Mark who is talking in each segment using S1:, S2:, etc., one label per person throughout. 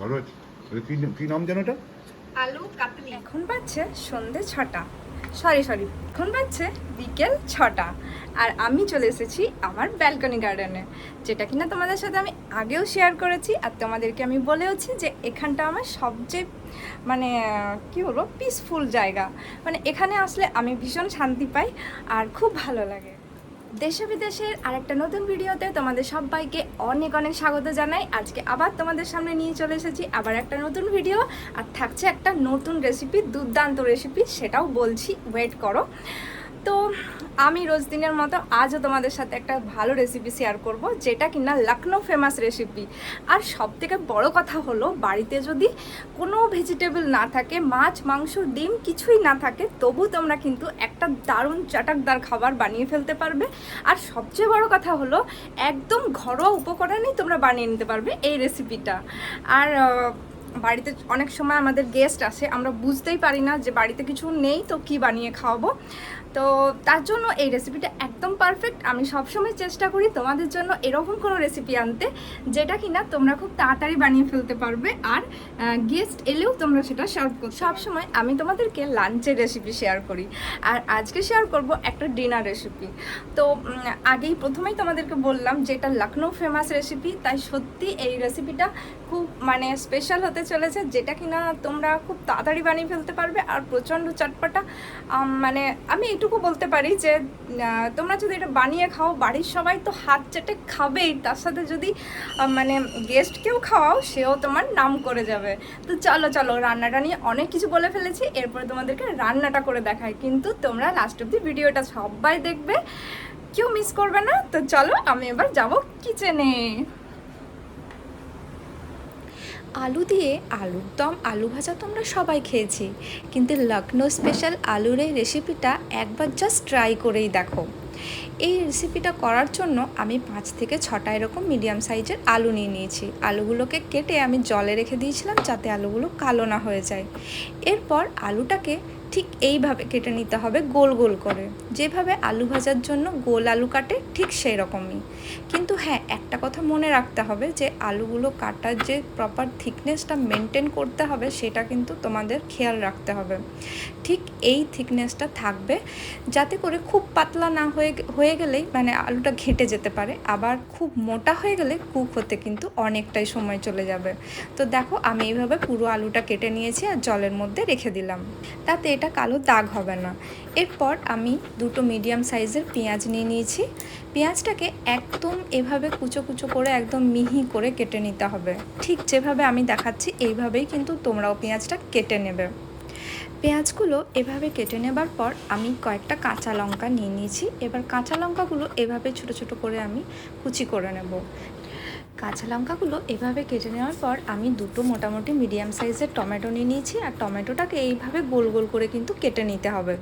S1: ভালো আছে। কি নাম জানো এটা?
S2: আলু কাতলি
S3: এখন বাজছে সন্ধে ছটা। সরি সরি এখন বাজছে বিকেল ছটা। আর আমি চলে এসেছি আমার ব্যালকনি গার্ডেনে যেটা কিনা তোমাদের সাথে আমি আগেও শেয়ার করেছি আর তোমাদেরকে আমি বলেওছি যে এখানটা আমার সবচেয়ে মানে কি বলব পিসফুল জায়গা। মানে এখানে আসলে আমি ভীষণ শান্তি পাই আর খুব ভালো লাগে। দেশে বিদেশের আরেকটা নতুন ভিডিওতে তোমাদের সবাইকে অনেক অনেক স্বাগত জানাই। আজকে আবার তোমাদের সামনে নিয়ে চলে এসেছি আবার একটা নতুন ভিডিও। আর থাকছে একটা নতুন রেসিপি দুর্দান্ত রেসিপি সেটাও বলছি ওয়েট করো। তো আমি রোজ দিনের মতো আজও তোমাদের সাথে একটা ভালো রেসিপি শেয়ার করব, যেটা কিনা লখনৌ ফেমাস রেসিপি আর সব থেকে বড় কথা হলো, বাড়িতে যদি কোনো ভেজিটেবল না থাকে, মাছ, মাংস, ডিম কিছুই না থাকে, তবু তোমরা কিন্তু একটা দারুণ চাটাকদার খাবার বানিয়ে ফেলতে পারবে। আর সবচেয়ে বড় কথা হলো, একদম ঘরোয়া উপকরণেই তোমরা বানিয়ে নিতে পারবে এই রেসিপিটা আর বাড়িতে অনেক সময় আমাদের গেস্ট আসে, আমরা বুঝতেই পারি না যে বাড়িতে কিছু নেই, তো কি বানিয়ে খাওয়াবো? তো তার জন্য এই রেসিপিটা একদম পারফেক্ট আমি সবসময় চেষ্টা করি তোমাদের জন্য এরকম কোনো রেসিপি আনতে, যেটা কিনা তোমরা খুব তাড়াতাড়ি বানিয়ে ফেলতে পারবে। আর গেস্ট এলেও তোমরা সেটা সার্ভ করো সবসময় আমি তোমাদেরকে লাঞ্চের রেসিপি শেয়ার করি। আর আজকে শেয়ার করব একটা ডিনার রেসিপি তো আগেই প্রথমেই তোমাদেরকে বললাম যে এটা লখনৌ ফেমাস রেসিপি তাই সত্যি এই রেসিপিটা খুব মানে স্পেশাল হতে চলেছে, যেটা কিনা তোমরা খুব তাড়াতাড়ি বানিয়ে ফেলতে পারবে আর প্রচণ্ড চটপটা। মানে আমি এইটুকু বলতে পারি যে তোমরা যদি এটা বানিয়ে খাও, বাড়ির সবাই তো হাত চেটে খাবেই, তার সাথে যদি মানে গেস্টকেও খাওয়াও, সেও তোমার নাম করে যাবে। তো চলো চলো, রান্নাটা নিয়ে অনেক কিছু বলে ফেলেছি, এরপরে তোমাদেরকে রান্নাটা করে দেখায় কিন্তু তোমরা লাস্ট অব্দি ভিডিওটা সবাই দেখবে, কেউ মিস করবে না, তো চলো আমি এবার যাব কিচেনে আলু দিয়ে আলুর দম, আলু ভাজা তো আমরা সবাই খেয়েছি। কিন্তু লখনৌ স্পেশাল আলুর এই রেসিপিটা একবার জাস্ট ট্রাই করেই দেখো। এই রেসিপিটা করার জন্য আমি পাঁচ থেকে ছটা এরকম মিডিয়াম সাইজের আলু নিয়ে নিয়েছি। আলুগুলোকে কেটে আমি জলে রেখে দিয়েছিলাম যাতে আলুগুলো কালো না হয়ে যায়। এরপর আলুটাকে ঠিক এইভাবে কেটে নিতে হবে গোল গোল করে। যেভাবে আলু ভাজার জন্য গোল আলু কাটে, ঠিক সেই রকমই কিন্তু হ্যাঁ একটা কথা মনে রাখতে হবে যে আলুগুলো কাটার যে প্রপার থিকনেসটা মেনটেন করতে হবে, সেটা কিন্তু তোমাদের খেয়াল রাখতে হবে। ঠিক এই থিকনেসটা থাকবে যাতে করে খুব পাতলা না হয়ে হয়ে গেলেই মানে আলুটা ঘেঁটে যেতে পারে। আবার খুব মোটা হয়ে গেলে কুক হতে কিন্তু অনেকটাই সময় চলে যাবে। তো দেখো, আমি এইভাবে পুরো আলুটা কেটে নিয়েছি আর জলের মধ্যে রেখে দিলাম। তাতে এটা কালো দাগ হবে না। এরপর আমি দুটো মিডিয়াম সাইজের পেঁয়াজ নিয়ে নিয়েছি। পেঁয়াজটাকে একদম এভাবে কুচো কুচো করে একদম মিহি করে কেটে নিতে হবে। ঠিক যেভাবে আমি দেখাচ্ছি, এইভাবেই কিন্তু তোমরাও পেঁয়াজটা কেটে নেবে। পেঁয়াজগুলো এভাবে কেটে নেবার পর আমি কয়েকটা কাঁচা লঙ্কা নিয়ে নিয়েছি। এবার কাঁচা লঙ্কাগুলো এভাবে ছোট ছোট করে আমি কুচি করে নেব। কাঁচা লঙ্কাগুলো এভাবে কেটে নেওয়ার পর আমি দুটো মোটামুটি মিডিয়াম সাইজের টমেটো নিয়ে নিয়েছি। আর টমেটোটাকে এইভাবে গোল গোল করে কিন্তু কেটে নিতে হবে।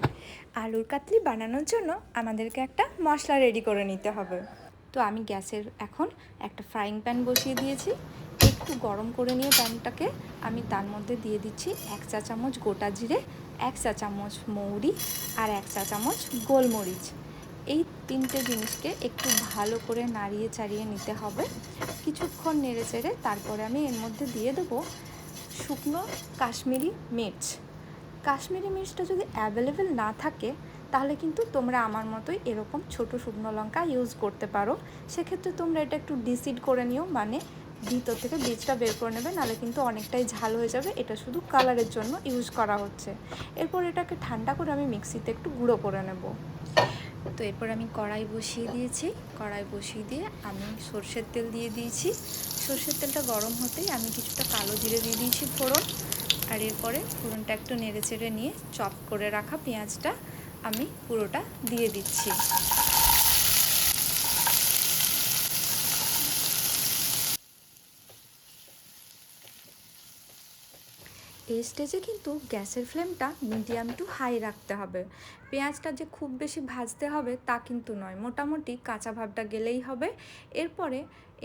S3: আলুর কাতলি বানানোর জন্য আমাদেরকে একটা মশলা রেডি করে নিতে হবে। তো আমি গ্যাসের এখন একটা ফ্রাইং প্যান বসিয়ে দিয়েছি। একটু গরম করে নিয়ে প্যানটাকে আমি তার মধ্যে দিয়ে দিচ্ছি এক চা চামচ গোটা জিরে, এক চা চামচ মৌরি আর এক চা চামচ গোলমরিচ। এই তিনটে জিনিসকে একটু ভালো করে নাড়িয়ে চাড়িয়ে নিতে হবে। কিছুক্ষণ নেড়ে চেড়ে তারপরে আমি এর মধ্যে দিয়ে দেবো শুকনো কাশ্মীরি মির্চ। কাশ্মীরি মির্চটা যদি অ্যাভেলেবেল না থাকে, তাহলে কিন্তু তোমরা আমার মতোই এরকম ছোট শুকনো লঙ্কা ইউজ করতে পারো। সেক্ষেত্রে তোমরা এটা একটু ডিসিড করে নিও মানে ভিতর থেকে বীজটা বের করে নেবে, নাহলে কিন্তু অনেকটাই ঝাল হয়ে যাবে। এটা শুধু কালারের জন্য ইউজ করা হচ্ছে। এরপর এটাকে ঠান্ডা করে আমি মিক্সিতে একটু গুঁড়ো করে নেব। তো এরপর আমি কড়াই বসিয়ে দিয়েছি। কড়াই বসিয়ে দিয়ে আমি সর্ষের তেল দিয়ে দিয়েছি। সর্ষের তেলটা গরম হতেই আমি কিছুটা কালো জিরে দিয়ে দিয়েছি ফোড়ন। আর এরপরে ফোড়নটা একটু নেড়ে চেড়ে নিয়ে চপ করে রাখা পেঁয়াজটা আমি পুরোটা দিয়ে দিচ্ছি। এই স্টেজে কিন্তু গ্যাসের ফ্লেমটা মিডিয়াম টু হাই রাখতে হবে। পেঁয়াজটা যে খুব বেশি ভাজতে হবে তা কিন্তু নয়, মোটামুটি কাঁচা ভাবটা গেলেই হবে। এরপরে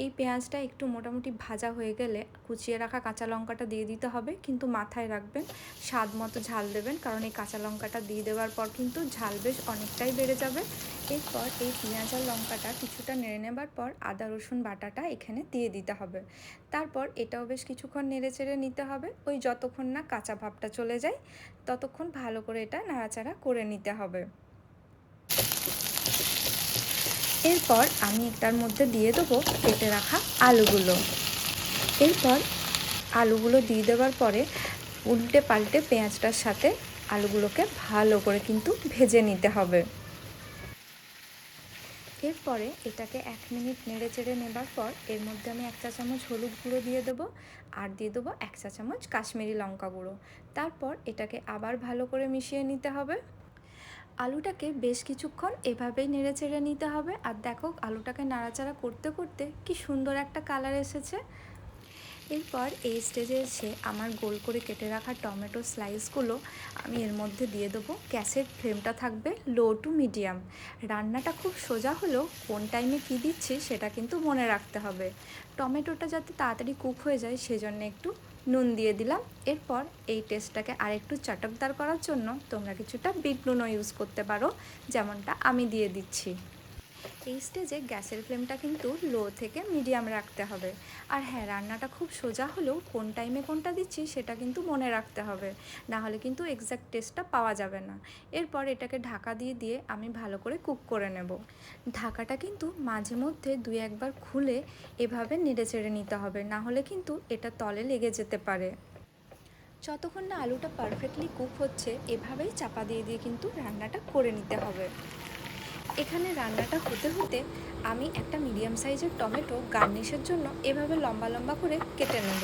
S3: এই পেঁয়াজটা একটু মোটামুটি ভাজা হয়ে গেলে কুচিয়ে রাখা কাঁচা লঙ্কাটা দিয়ে দিতে হবে, কিন্তু মাথায় রাখবেন স্বাদ মতো ঝাল দেবেন, কারণ এই কাঁচা লঙ্কাটা দিয়ে দেওয়ার পর কিন্তু ঝাল বেশ অনেকটাই বেড়ে যাবে। এরপর এই পেঁয়াজ আর লঙ্কাটা কিছুটা নেড়ে নেবার পর আদা, রসুন বাটাটা এখানে দিয়ে দিতে হবে। তারপর এটাও বেশ কিছুক্ষণ নেড়ে চেড়ে নিতে হবে, ওই যতক্ষণ না কাঁচা ভাবটা চলে যায়, ততক্ষণ ভালো করে এটা নাড়াচাড়া করে নিতে হবে। এরপর আমি এটার মধ্যে দিয়ে দেবো কেটে রাখা আলুগুলো। এরপর আলুগুলো দিয়ে দেওয়ার পরে উল্টে পাল্টে পেঁয়াজটার সাথে আলুগুলোকে ভালো করে কিন্তু ভেজে নিতে হবে। এরপরে এটাকে এক মিনিট নেড়ে চেড়ে নেবার পর এর মধ্যে আমি এক চা চামচ হলুদ গুঁড়ো দিয়ে দেবো আর দিয়ে দেবো এক চা চামচ কাশ্মীরি লঙ্কা গুঁড়ো। তারপর এটাকে আবার ভালো করে মিশিয়ে নিতে হবে। আলুটাকে বেশ কিছুক্ষণ এভাবেই নেড়ে চেড়ে নিতে হবে। আর দেখো, আলুটাকে নাড়াচাড়া করতে করতে কি সুন্দর একটা কালার এসেছে। এরপর এই স্টেজে এসে আমার গোল করে কেটে রাখা টমেটো স্লাইসগুলো আমি এর মধ্যে দিয়ে দেবো। গ্যাসের ফ্লেমটা থাকবে লো টু মিডিয়াম রান্নাটা খুব সোজা হলেও কোন টাইমে কী দিচ্ছি সেটা কিন্তু মনে রাখতে হবে। টমেটোটা যাতে তাড়াতাড়ি কুক হয়ে যায়, সেজন্য একটু নুন দিয়ে দিলাম। এরপর এই টেস্টটাকে আরেকটু চটকদার করার জন্য তোমরা কিছুটা বিট নুনও ইউজ করতে পারো, যেমনটা আমি দিয়ে দিচ্ছি। এই স্টেজে গ্যাসের ফ্লেমটা কিন্তু লো থেকে মিডিয়াম রাখতে হবে। আর হ্যাঁ রান্নাটা খুব সোজা হলেও কোন টাইমে কোনটা দিচ্ছি সেটা কিন্তু মনে রাখতে হবে। না হলে কিন্তু এক্স্যাক্ট টেস্টটা পাওয়া যাবে না। এরপর এটাকে ঢাকা দিয়ে দিয়ে আমি ভালো করে কুক করে নেব। ঢাকাটা কিন্তু মাঝে মধ্যে দুই একবার খুলে এভাবে নেড়ে চেড়ে নিতে হবে। না হলে কিন্তু এটা তলে লেগে যেতে পারে। যতক্ষণ না আলুটা পারফেক্টলি কুক হচ্ছে, এভাবেই চাপা দিয়ে দিয়ে কিন্তু রান্নাটা করে নিতে হবে। এখানে রান্নাটা হতে হতে আমি একটা মিডিয়াম সাইজের টমেটো গার্নিশের জন্য এভাবে লম্বা লম্বা করে কেটে নেব।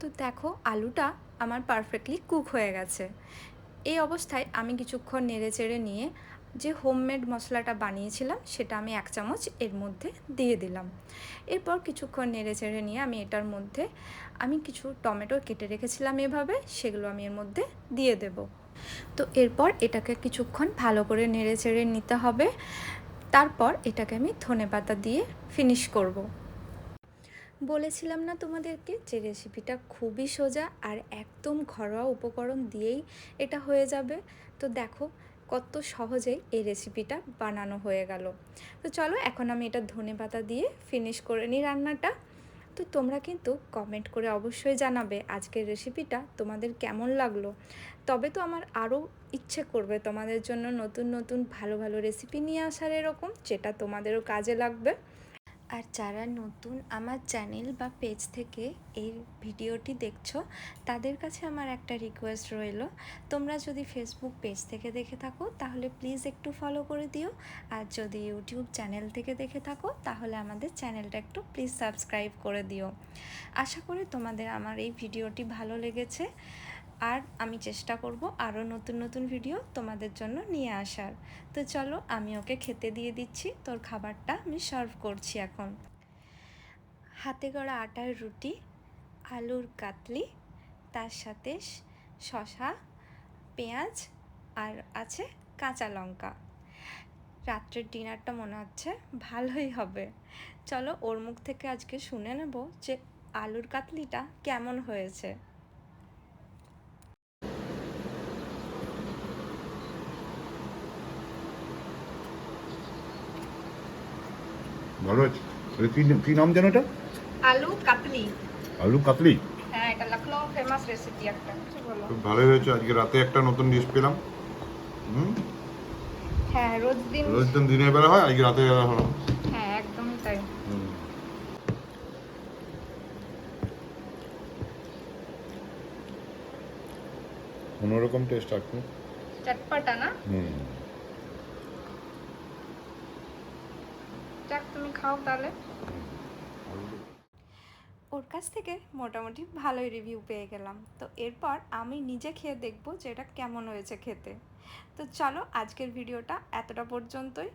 S3: তো দেখো, আলুটা আমার পারফেক্টলি কুক হয়ে গেছে। এই অবস্থায় আমি কিছুক্ষণ নেড়ে চেড়ে নিয়ে যে হোমমেড মশলাটা বানিয়েছিলাম, সেটা আমি এক চামচ এর মধ্যে দিয়ে দিলাম। এরপর কিছুক্ষণ নেড়ে চেড়ে নিয়ে আমি এটার মধ্যে, আমি কিছু টমেটো কেটে রেখেছিলাম এভাবে, সেগুলো আমি এর মধ্যে দিয়ে দেব। তো এরপর এটাকে কিছুক্ষণ ভালো করে নেড়ে চেড়ে নিতে হবে। তারপর এটাকে আমি ধনে পাতা দিয়ে ফিনিশ করব। বলেছিলাম না তোমাদেরকে যে রেসিপিটা খুবই সোজা আর একদম ঘরোয়া উপকরণ দিয়েই এটা হয়ে যাবে? তো দেখো কত সহজেই এই রেসিপিটা বানানো হয়ে গেল। তো চলো এখন আমি এটা ধনে পাতা দিয়ে ফিনিশ করে নিই রান্নাটা। তো তোমরা কিন্তু কমেন্ট করে অবশ্যই জানাবে আজকের রেসিপিটা তোমাদের কেমন লাগল। তবে তো আমার আরও ইচ্ছে করবে তোমাদের জন্য নতুন নতুন, ভালো ভালো রেসিপি নিয়ে আসার এরকম, যেটা তোমাদেরও কাজে লাগবে। আর যারা নতুন আমার চ্যানেল বা পেজ থেকে এই ভিডিওটি দেখছ, তাদের কাছে আমার একটা রিকোয়েস্ট রইল। তোমরা যদি ফেসবুক পেজ থেকে দেখে থাকো, তাহলে প্লিজ একটু ফলো করে দিও। আর যদি ইউটিউব চ্যানেল থেকে দেখে থাকো, তাহলে আমাদের চ্যানেলটা একটু প্লিজ সাবস্ক্রাইব করে দিও। আশা করি তোমাদের আমার এই ভিডিওটি ভালো লেগেছে। আর আমি চেষ্টা করব আরও নতুন নতুন ভিডিও তোমাদের জন্য নিয়ে আসার। তো চলো, আমি ওকে খেতে দিয়ে দিচ্ছি, তোর খাবারটা আমি সার্ভ করছি এখন। হাতে গড়া আটার রুটি, আলুর কাতলি, তার সাথে শশা পেঁয়াজ আর আছে কাঁচা লঙ্কা। রাত্রের ডিনারটা মনে হচ্ছে ভালোই হবে। চলো, ওর মুখ থেকে আজকে শুনে নেব যে আলুর কাতলিটা কেমন হয়েছে।
S1: ভালো আছে? কি কি নাম যেন এটা?
S3: আলু কাতলি।
S1: আলু কাতলি?
S3: হ্যাঁ এটা লখনৌ ফেমাস রেসিপি একটা।
S1: খুব ভালোই হয়েছে। আজকে রাতে একটা নতুন ডিশ পেলাম। হুম?
S3: হ্যাঁ রোজ দিন
S1: রোজ দিন দিনের বেলা হয় আজকে রাতে বেলা হলো
S3: হ্যাঁ একদমই তাই।
S1: অন্যরকম টেস্ট একটু
S3: চটপটা না?
S1: হুম।
S3: তুমি খাও তাহলে। ওর কাছ থেকে মোটামুটি ভালোই রিভিউ পেয়ে গেলাম। তো এরপর আমি নিজে খেয়ে দেখব যে এটা কেমন হয়েছে খেতে। তো চলো আজকের ভিডিওটা এতটা পর্যন্তই।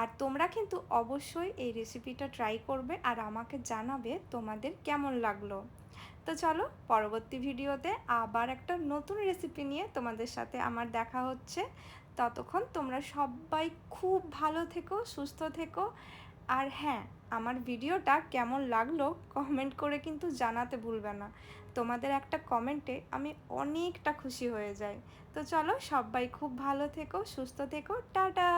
S3: আর তোমরা কিন্তু অবশ্যই এই রেসিপিটা ট্রাই করবে আর আমাকে জানাবে তোমাদের কেমন লাগল। তো চলো পরবর্তী ভিডিওতে আবার একটা নতুন রেসিপি নিয়ে তোমাদের সাথে আমার দেখা হচ্ছে। ততক্ষণ তোমরা সবাই খুব ভালো থেকো, সুস্থ থেকো আর হ্যাঁ আমার ভিডিওটা কেমন লাগল কমেন্ট করে কিন্তু জানাতে ভুলবে না। তোমাদের একটা কমেন্টে আমি অনেকটা খুশি হয়ে যাই। তো চলো সবাই খুব ভালো থেকো, সুস্থ থেকো, টাটা!